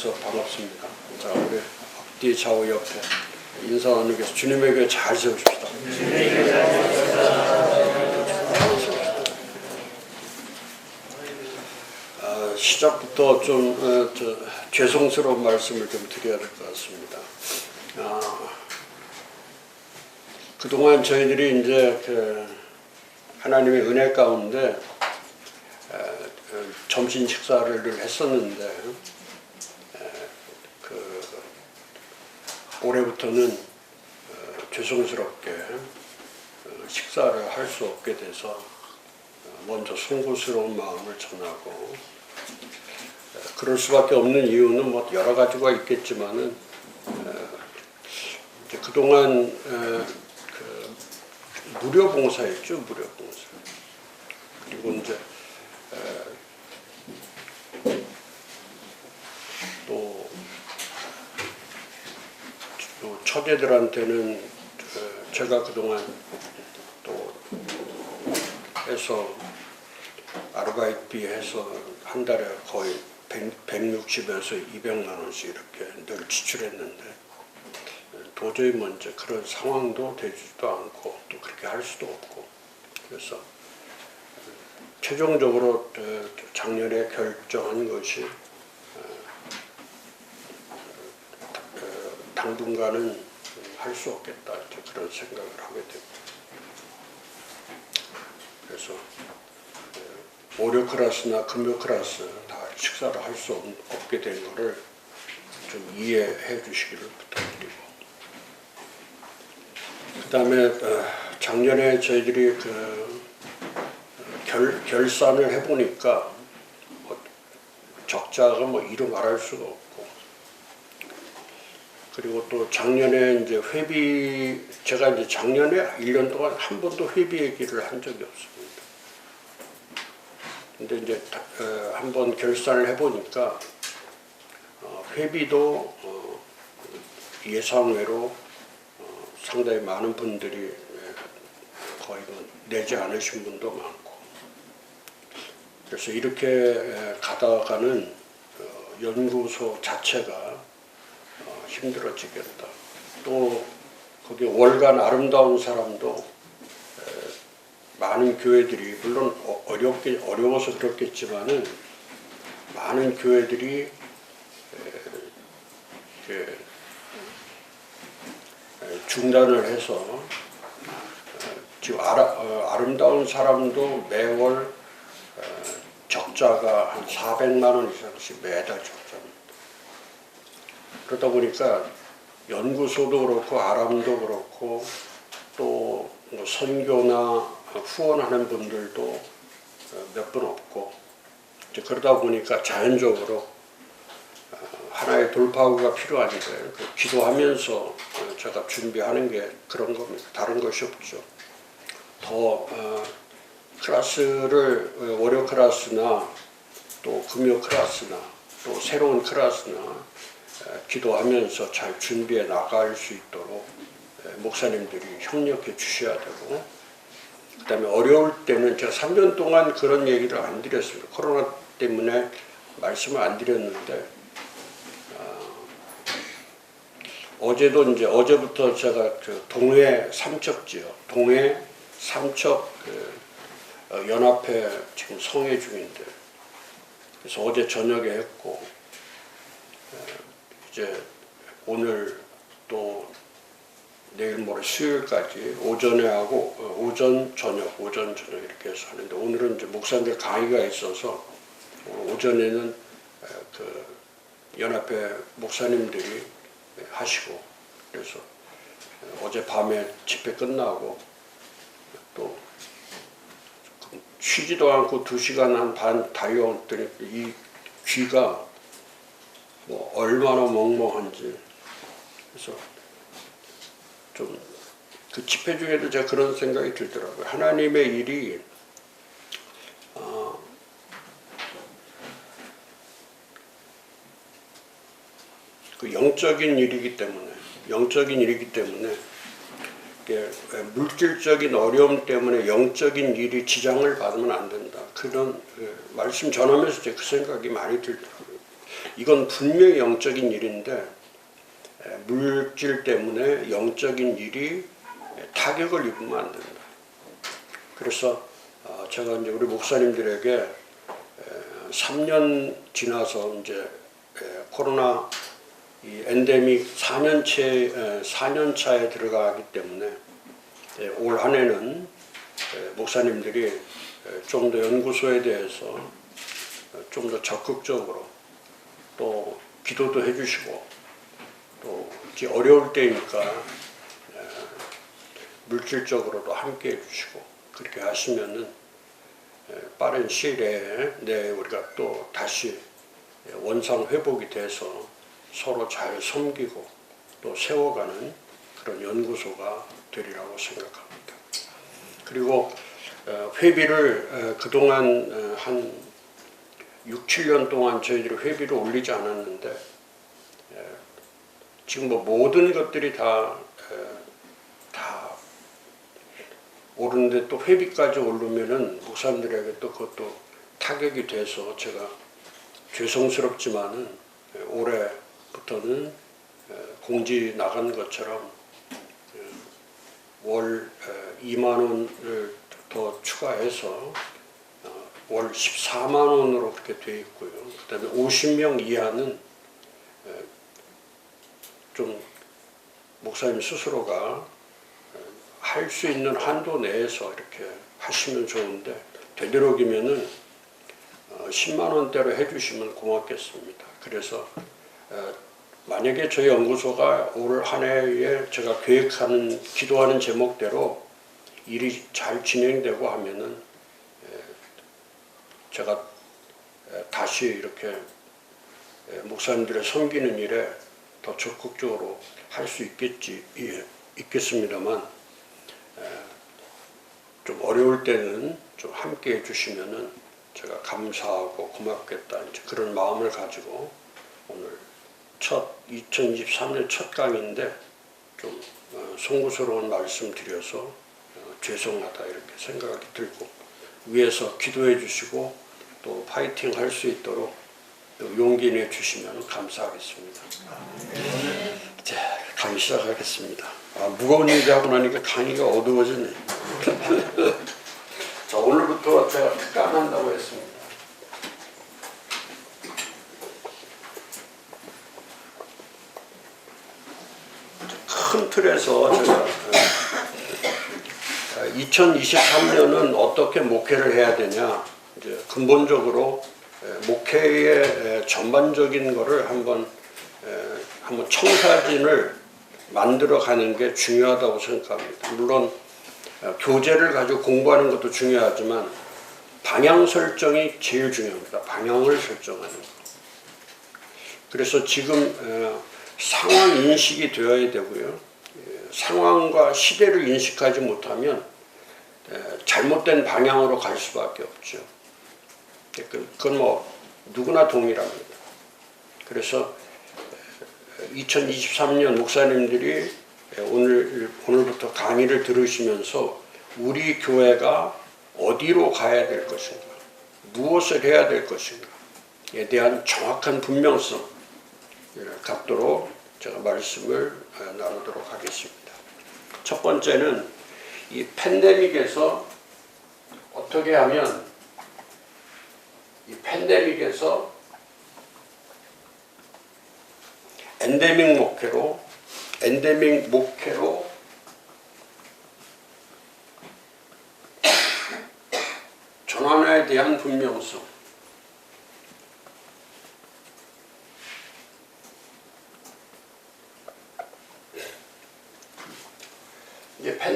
뵈서 반갑습니다. 자, 우리 앞뒤 좌우 옆에 인사 나누겠습니다. 주님에게 잘 세우십시다. 아, 시작부터 좀 어, 저, 죄송스러운 말씀을 좀 드려야 될 것 같습니다. 아, 그동안 저희들이 이제 그 하나님의 은혜 가운데 에, 어, 점심 식사를 늘 했었는데 에, 그 올해부터는 어, 죄송스럽게 어, 식사를 할 수 없게 돼서 어, 먼저 송구스러운 마음을 전하고 에, 그럴 수밖에 없는 이유는 뭐 여러 가지가 있겠지만은 그동안 에, 그 무료 봉사였죠 무료 봉사. 그리고 이제 또, 또 처제들한테는 어, 제가 그동안 또 해서 아르바이트비 해서 한 달에 거의 100, 160에서 200만 원씩 이렇게 늘 지출했는데 도저히 먼저 그런 상황도 되지도 않고 또 그렇게 할 수도 없고 그래서 최종적으로 어, 작년에 결정한 것이 어, 당분간은 할 수 없겠다 이제 그런 생각을 하게 되고 그래서 어, 월요 클래스나 금요 클래스 다 식사를 할 수 없게 된 거를 좀 이해해 주시기를 부탁드리고. 그 다음에 어, 작년에 저희들이 그 결, 결산을 해보니까 뭐 적자가 뭐 이루 말할 수가 없고 그리고 또 작년에 이제 회비 제가 이제 작년에 1년 동안 한 번도 회비 얘기를 한 적이 없습니다. 근데 이제 어, 한번 결산을 해보니까 어, 회비도 어, 예상외로 어, 상당히 많은 분들이 예, 거의 뭐 내지 않으신 분도 많고 그래서 이렇게 에, 가다가는 어, 연구소 자체가 어, 힘들어지겠다. 또 거기 월간 아름다운 사람도 에, 많은 교회들이 물론 어- 어렵게 어려워서 그렇겠지만은 많은 교회들이 중단을 해서 어, 지금 아라, 어, 아름다운 사람도 매월 어, 적자가 한 400만 원 이상씩 매달 적자입니다. 그러다 보니까 연구소도 그렇고 아람도 그렇고 또 뭐 선교나 후원하는 분들도 몇 분 없고 이제 그러다 보니까 자연적으로 어, 하나의 돌파구가 필요하니까 그 기도하면서 어, 제가 준비하는 게 그런 겁니다. 다른 것이 없죠. 더 어, 클래스를 어, 월요 클래스나 또 금요 클래스나 또 새로운 클래스나 에, 기도하면서 잘 준비해 나갈 수 있도록 에, 목사님들이 협력해 주셔야 되고 그다음에 어려울 때는 제가 3년 동안 그런 얘기를 안 드렸습니다. 코로나 때문에 말씀을 안 드렸는데 어, 어제도 이제 어제부터 제가 그 동해 삼척지요. 동해 삼척 그 어, 연합회 지금 성회 중인데 그래서 어제 저녁에 했고 어, 이제 오늘 또 내일 모레 수요일까지 오전에 하고 어, 오전 저녁 오전 저녁 이렇게 해서 하는데 오늘은 이제 목사님들 강의가 있어서 오전에는 어, 그 연합회 목사님들이 하시고 그래서 어, 어제 밤에 집회 끝나고 또 쉬지도 않고 두 시간 한 반 달려왔더니 이 귀가 뭐 얼마나 멍멍한지 그래서 좀 그 집회 중에도 제가 그런 생각이 들더라고요. 하나님의 일이 어, 그 영적인 일이기 때문에 영적인 일이기 때문에 물질적인 어려움 때문에 영적인 일이 지장을 받으면 안 된다. 그런 그 말씀 전하면서 제가 그 생각이 많이 들더라고요. 이건 분명히 영적인 일인데 에, 물질 때문에 영적인 일이 타격을 입으면 안 된다. 그래서 어, 제가 이제 우리 목사님들에게 에, 3년 지나서 이제 에, 코로나 이 엔데믹 4년째 4년 차에 들어가기 때문에 예, 올 한해는 예, 목사님들이 좀 더 연구소에 대해서 어, 좀더 적극적으로 또 기도도 해주시고 또 어려울 때니까 예, 물질적으로도 함께 해주시고 그렇게 하시면은 예, 빠른 시일에 내 우리가 또 다시 예, 원상 회복이 돼서 서로 잘 섬기고 또 세워가는 그런 연구소가 되리라고 생각합니다. 그리고 어, 회비를 어, 그동안 어, 한 6, 7년 동안 저희들이 회비를 올리지 않았는데 에, 지금 뭐 모든 것들이 다, 에, 다 오르는데 또 회비까지 오르면은 목사님들에게 또 그것도 타격이 돼서 제가 죄송스럽지만은 에, 올해부터는 에, 공지 나간 것처럼 에, 월 에, 2만 원을 더 추가해서 어, 월 14만 원으로 그렇게 돼 있고요. 그다음에 50명 이하는 에, 좀 목사님 스스로가 할 수 있는 한도 내에서 이렇게 하시면 좋은데 되도록이면은 어, 10만 원대로 해주시면 고맙겠습니다. 그래서 어, 만약에 저희 연구소가 올 한 해에 제가 계획하는 기도하는 제목대로 일이 잘 진행되고 하면은 에, 제가 에, 다시 이렇게 에, 목사님들의 섬기는 일에 더 적극적으로 할 수 있겠지 예, 있겠습니다만 좀 어려울 때는 좀 함께 해주시면은 제가 감사하고 고맙겠다 이제 그런 마음을 가지고 오늘 첫 2023년 첫 강인데 좀 어, 송구스러운 말씀 드려서 어, 죄송하다 이렇게 생각이 들고 위에서 기도해 주시고 또 파이팅 할 수 있도록 또 용기 내 주시면 감사하겠습니다. 자, 강의 시작하겠습니다. 아, 무거운 얘기 하고 나니까 강의가 어두워지네. 자, 오늘부터 제가 특강한다고 했습니다. 큰 틀에서 제가 2023년은 어떻게 목회를 해야 되냐 이제 근본적으로 에, 목회의 에, 전반적인 거를 한번 에, 한번 청사진을 만들어 가는 게 중요하다고 생각합니다. 물론 어, 교재를 가지고 공부하는 것도 중요하지만 방향 설정이 제일 중요합니다. 방향을 설정하는 거. 그래서 지금 어, 상황 인식이 되어야 되고요. 예, 상황과 시대를 인식하지 못하면 에, 잘못된 방향으로 갈 수밖에 없죠. 그- 그건 뭐 누구나 동일합니다. 그래서 2023년 목사님들이 오늘 오늘부터 강의를 들으시면서 우리 교회가 어디로 가야 될 것인가, 무엇을 해야 될 것인가에 대한 정확한 분명성을 갖도록 제가 말씀을 어, 나누도록 하겠습니다. 첫 번째는 이 팬데믹에서 어떻게 하면 이 팬데믹에서 엔데믹 목회로 엔데믹 목회로 전환에 대한 분명성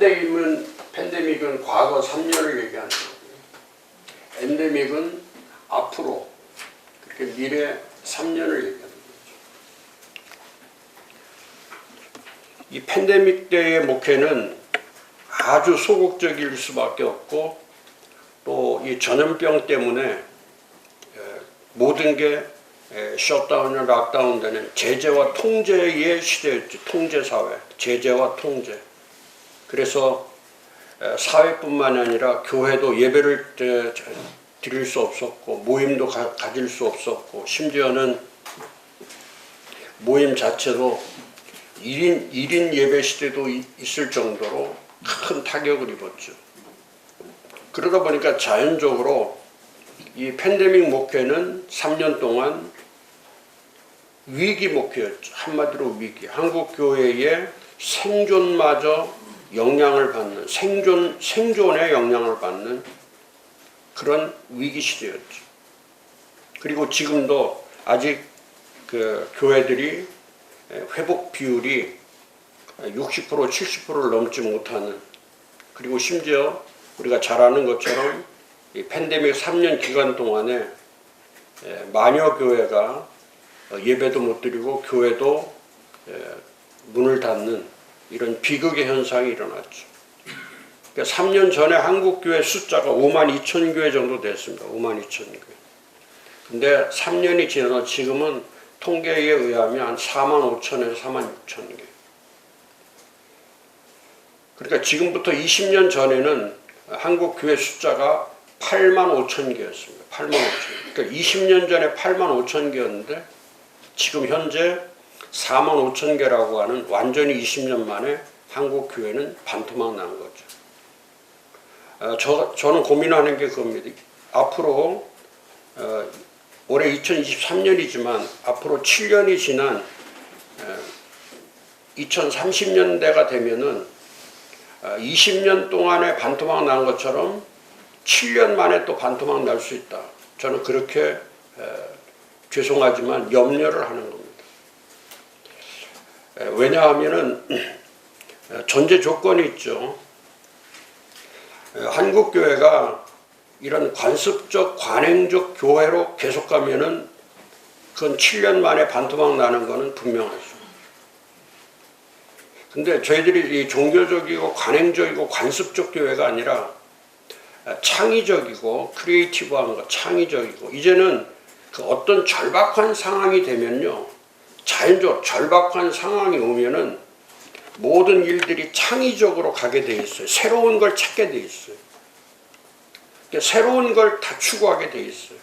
이제 팬데믹은 과거 3년을 얘기하는 거고요. 엔데믹은 앞으로 그렇게 미래 3년을 얘기하는 거죠. 이 팬데믹 때의 목회는 아주 소극적일 수밖에 없고 또 이 전염병 때문에 에, 모든 게 에, 셧다운이나 락다운 되는 제재와 통제의 시대였죠. 통제 사회, 제재와 통제. 그래서 에, 사회뿐만 아니라 교회도 예배를 드릴 수 없었고 모임도 가, 가질 수 없었고 심지어는 모임 자체도 1인, 1인 예배 시대도 이- 있을 정도로 큰 타격을 입었죠. 그러다 보니까 자연적으로 이 팬데믹 목회는 3년 동안 위기 목회였죠. 한마디로 위기. 한국 교회의 생존마저 영향을 받는 생존 생존의 영향을 받는 그런 위기 시대였죠. 그리고 지금도 아직 그 교회들이 회복 비율이 60% 70%를 넘지 못하는 그리고 심지어 우리가 잘 아는 것처럼 이 팬데믹 3년 기간 동안에 에, 마녀 교회가 어, 예배도 못 드리고 교회도 에, 문을 닫는 이런 비극의 현상이 일어났죠. 그러니까 3년 전에 한국 교회 숫자가 5만 2천 교회 정도 됐습니다. 5만 2천 교회. 근데 3년이 지나서 지금은 통계에 의하면 한 4만 5천에서 4만 6천 개. 그러니까 지금부터 20년 전에는 한국 교회 숫자가 8만 5천 개였습니다. 8만 5천. 그러니까 20년 전에 8만 5천 개였는데 지금 현재 4만 5천 개라고 하는 완전히 20년 만에 한국 교회는 반토막 난 거죠. 어, 저, 저는 고민하는 게 그겁니다. 앞으로 어, 올해 2023년이지만 앞으로 7년이 지난 어, 2030년대가 되면은 어, 20년 동안에 반토막 난 것처럼 7년 만에 또 반토막 날 수 있다. 저는 그렇게 에, 죄송하지만 염려를 하는 겁니다. 에, 왜냐하면은 에, 전제 조건이 있죠. 에, 한국 교회가 이런 관습적 관행적 교회로 계속 가면은 그건 7년 만에 반토막 나는 거는 분명하죠. 근데 저희들이 이 종교적이고 관행적이고 관습적 교회가 아니라 창의적이고 크리에이티브한 거, 창의적이고 이제는 그 어떤 절박한 상황이 되면요, 자연적 절박한 상황이 오면은 모든 일들이 창의적으로 가게 돼 있어요. 새로운 걸 찾게 돼 있어요. 그러니까 새로운 걸 다 추구하게 돼 있어요.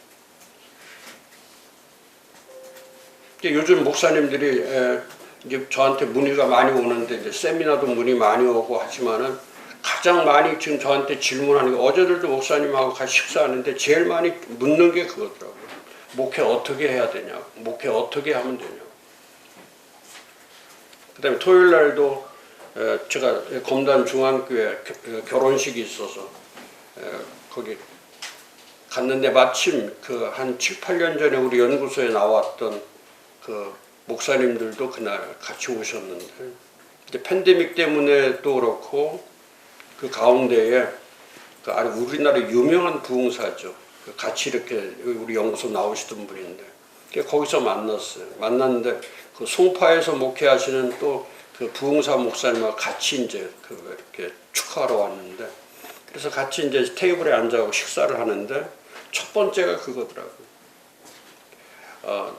그러니까 요즘 목사님들이 에, 이제 저한테 문의가 많이 오는데 세미나도 문의 많이 오고 하지만은 가장 많이 지금 저한테 질문하는 게 어제들도 목사님하고 같이 식사하는데 제일 많이 묻는 게 그거더라고요. 목회 어떻게 해야 되냐, 목회 어떻게 하면 되냐. 그다음에 토요일 날도 에, 제가 검단 중앙교회 겨- 결혼식이 있어서 에, 거기 갔는데 마침 그 한 7, 8년 전에 우리 연구소에 나왔던 그 목사님들도 그날 같이 오셨는데 이제 팬데믹 때문에도 그렇고 그 가운데에 그 아주 우리나라 유명한 부흥사죠. 그 같이 이렇게 우리 연구소 나오시던 분인데 그 거기서 만났어요. 만났는데 그 송파에서 목회하시는 또 그 부흥사 목사님과 같이 이제 그 이렇게 축하하러 왔는데 그래서 같이 이제 테이블에 앉아서 식사를 하는데 첫 번째가 그거더라고요. 어,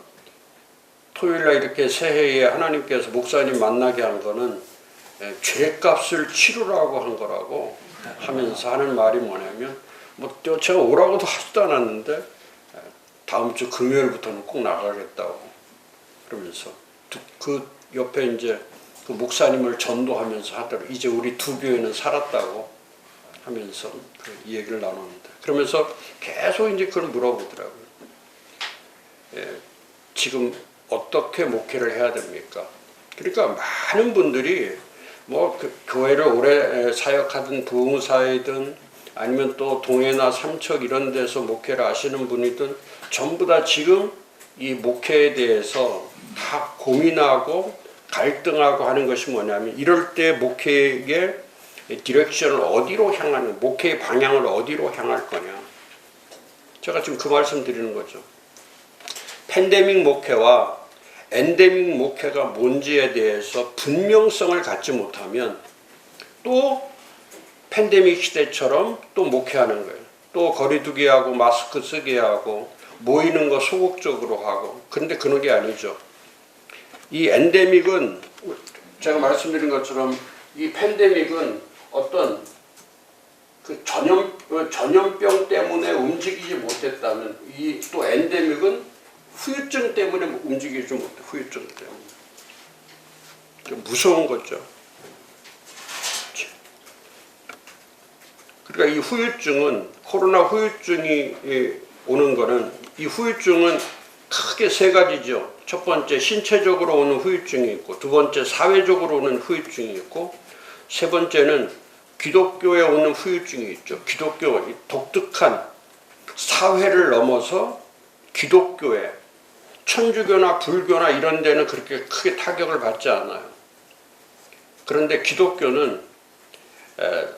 토요일 날 이렇게 새해에 하나님께서 목사님 만나게 한 거는 예, 죄값을 치르라고 한 거라고 하면서 하는 말이 뭐냐면 뭐또 제가 오라고도 하지도 않았는데 예, 다음 주 금요일부터는 꼭 나가겠다고 그러면서 두- 그 옆에 이제 그 목사님을 전도하면서 하더라고 이제 우리 두 교회는 살았다고 하면서 그 얘기를 나눴는데 그러면서 계속 이제 그걸 물어보더라고요. 예, 지금 어떻게 목회를 해야 됩니까? 그러니까 많은 분들이 뭐 그 교회를 오래 사역하던 부흥사이든 아니면 또 동해나 삼척 이런 데서 목회를 하시는 분이든 전부 다 지금 이 목회에 대해서 다 고민하고 갈등하고 하는 것이 뭐냐면 이럴 때 목회의 디렉션을 어디로 향하는 목회의 방향을 어디로 향할 거냐 제가 지금 그 말씀 드리는 거죠. 팬데믹 목회와 엔데믹 목회가 뭔지에 대해서 분명성을 갖지 못하면 또 팬데믹 시대처럼 또 목회하는 거예요. 또 거리두기 하고 마스크 쓰게 하고 모이는 거 소극적으로 하고 그런데 그런 게 아니죠. 이 엔데믹은 제가 말씀드린 것처럼 이 팬데믹은 어떤 그 전염 어, 전염병 때문에 움직이지 못했다면 이 또 엔데믹은 후유증 때문에 움직이지 못해 후유증 때문에 무서운 거죠. 그러니까 이 후유증은 코로나 후유증이 이 오는 거는 이 후유증은 크게 세 가지죠. 첫 번째 신체적으로 오는 후유증이 있고 두 번째 사회적으로 오는 후유증이 있고 세 번째는 기독교에 오는 후유증이 있죠. 기독교 이 독특한 사회를 넘어서 기독교에 천주교나 불교나 이런 데는 그렇게 크게 타격을 받지 않아요. 그런데 기독교는 에,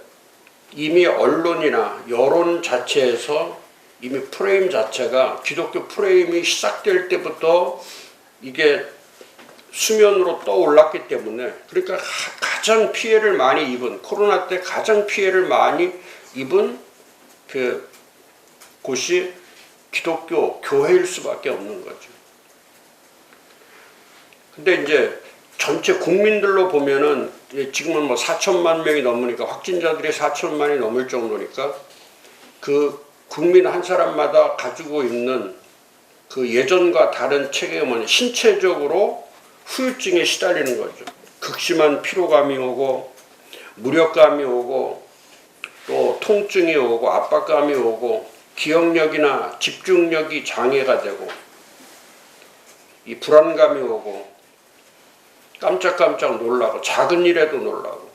이미 언론이나 여론 자체에서 이미 프레임 자체가 기독교 프레임이 시작될 때부터 이게 수면으로 떠올랐기 때문에 그러니까 가- 가장 피해를 많이 입은 코로나 때 가장 피해를 많이 입은 그 곳이 기독교 교회일 수밖에 없는 거죠. 근데 이제 전체 국민들로 보면은 예, 지금은 뭐 4천만 명이 넘으니까 확진자들이 4천만이 넘을 정도니까 그 국민 한 사람마다 가지고 있는 그 예전과 다른 체계는 신체적으로 후유증에 시달리는 거죠. 극심한 피로감이 오고 무력감이 오고 또 통증이 오고 압박감이 오고 기억력이나 집중력이 장애가 되고 이 불안감이 오고 깜짝깜짝 놀라고 작은 일에도 놀라고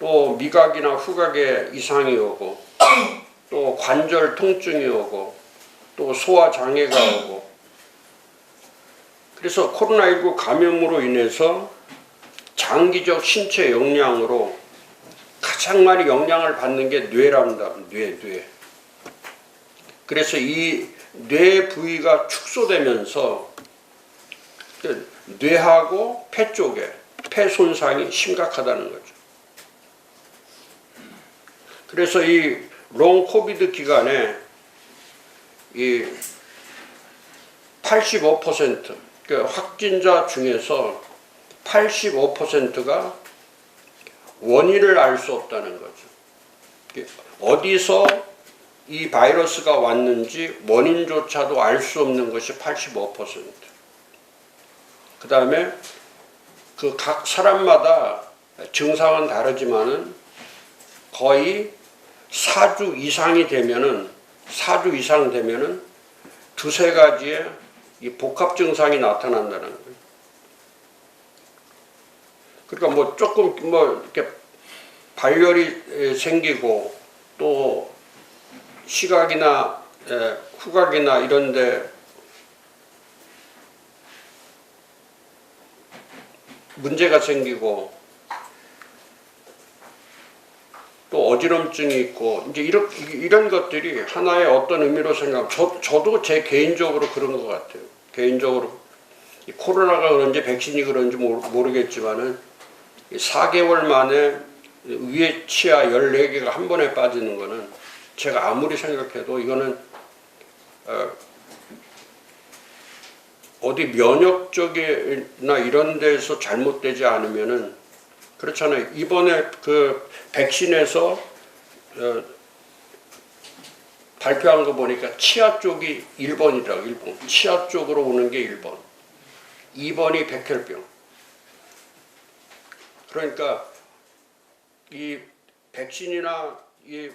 또 미각이나 후각에 이상이 오고 또 관절 통증이 오고 또 소화 장애가 오고 그래서 코로나19 감염으로 인해서 장기적 신체 영향으로 가장 많이 영향을 받는 게 뇌랍니다. 뇌, 뇌. 그래서 이 뇌 부위가 축소되면서 그 뇌하고 폐 쪽에 폐 손상이 심각하다는 거죠. 그래서 이 롱 코비드 기간에 이 85%, 그 확진자 중에서 85%가 원인을 알 수 없다는 거죠. 어디서 이 바이러스가 왔는지 원인조차도 알 수 없는 것이 85%. 그 다음에 그 각 사람마다 증상은 다르지만은 거의 4주 이상이 되면은 4주 이상 되면은 두세 가지의 이 복합 증상이 나타난다는 거예요. 그러니까 뭐 조금 뭐 이렇게 발열이 에, 생기고 또 시각이나 에, 후각이나 이런데 문제가 생기고 또 어지럼증이 있고 이제 이런 이런 것들이 하나의 어떤 의미로 생각. 저 저도 제 개인적으로 그런 것 같아요. 개인적으로 이 코로나가 그런지 백신이 그런지 모르- 모르겠지만은 이 4개월 만에 위에 치아 14개가 한 번에 빠지는 거는 제가 아무리 생각해도 이거는 어, 어디 면역 쪽이나 이런 데서 잘못되지 않으면은 그렇잖아요. 이번에 그 백신에서 어, 발표한 거 보니까 치아 쪽이 1번이라고 1번. 치아 쪽으로 오는 게 1번. 2번이 백혈병. 그러니까 이 백신이나 이